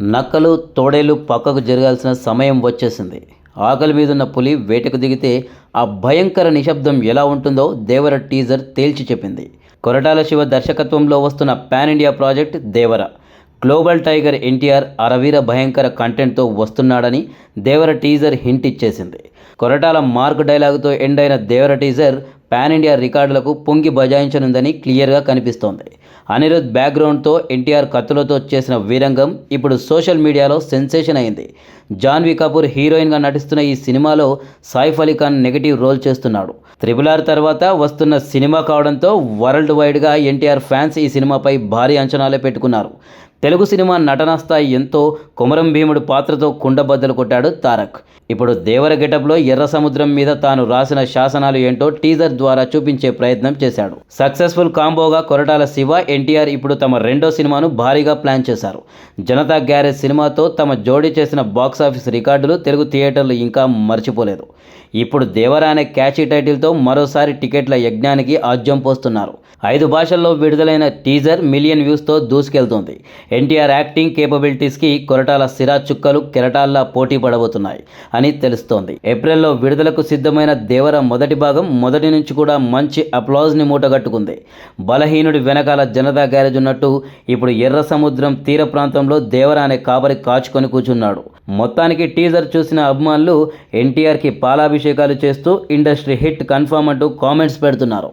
నక్కలు తోడేలు పక్కకు జరగాల్సిన సమయం వచ్చేసింది. ఆకలి మీదున్న పులి వేటకు దిగితే ఆ భయంకర నిశ్శబ్దం ఎలా ఉంటుందో దేవర టీజర్ తేల్చి చెప్పింది. కొరటాల శివ దర్శకత్వంలో వస్తున్న pan India project Devara. Global tiger NTR అరవీర భయంకర కంటెంట్తో వస్తున్నాడని దేవర టీజర్ హింట్ ఇచ్చేసింది. కొరటాల మార్క్ డైలాగుతో ఎండ్ అయిన దేవర టీజర్ పాన్ ఇండియా రికార్డులకు పొంగి బజాయించనుందని క్లియర్గా కనిపిస్తోంది. అనిరుద్ బ్యాక్గ్రౌండ్తో ఎన్టీఆర్ కత్తులతో చేసిన వీరంగం ఇప్పుడు సోషల్ మీడియాలో సెన్సేషన్ అయింది. జాన్వీ కపూర్ హీరోయిన్గా నటిస్తున్న ఈ సినిమాలో సాయిఫ్ అలీ ఖాన్ నెగిటివ్ రోల్ చేస్తున్నాడు. త్రిబుల్ ఆర్ తర్వాత వస్తున్న సినిమా కావడంతో వరల్డ్ వైడ్గా ఎన్టీఆర్ ఫ్యాన్స్ ఈ సినిమాపై భారీ అంచనాలే పెట్టుకున్నారు. తెలుగు సినిమా నటనా స్థాయి ఎంతో కొమరం భీముడు పాత్రతో కుండబద్దలు కొట్టాడు తారక్. ఇప్పుడు దేవర గెటప్లో ఎర్ర సముద్రం మీద తాను రాసిన శాసనాలు ఏంటో టీజర్ ద్వారా చూపించే ప్రయత్నం చేశాడు. సక్సెస్ఫుల్ కాంబోగా కొరటాల శివ ఎన్టీఆర్ ఇప్పుడు తమ రెండో సినిమాను భారీగా ప్లాన్ చేశారు. జనతా గ్యారేజ్ సినిమాతో తమ జోడీ చేసిన బాక్సాఫీస్ రికార్డులు తెలుగు థియేటర్లు ఇంకా మర్చిపోలేదు. ఇప్పుడు దేవర అనే క్యాచీ టైటిల్తో మరోసారి టికెట్ల యజ్ఞానికి ఆజ్యం పోస్తున్నారు. ఐదు భాషల్లో విడుదలైన టీజర్ మిలియన్ వ్యూస్తో దూసుకెళ్తుంది. ఎన్టీఆర్ యాక్టింగ్ కేపబిలిటీస్కి కొరటాల సిరా చుక్కలు కెరటాల్లా పోటీ పడబోతున్నాయి అని తెలుస్తోంది. ఏప్రిల్లో విడుదలకు సిద్ధమైన దేవర మొదటి భాగం మొదటి నుంచి కూడా మంచి అప్లాజ్ని మూటగట్టుకుంది. బలహీనుడి వెనకాల జనతా గ్యారేజ్ ఉన్నట్టు ఇప్పుడు ఎర్ర సముద్రం తీర ప్రాంతంలో దేవర అనే కాపరి కాచుకొని కూర్చున్నాడు మొత్తానికి టీజర్ చూసిన అభిమానులు ఎన్టీఆర్కి పాలాభిషేకాలు చేస్తూ ఇండస్ట్రీ హిట్ కన్ఫర్మ్ అంటూ కామెంట్స్ పెడుతున్నారు.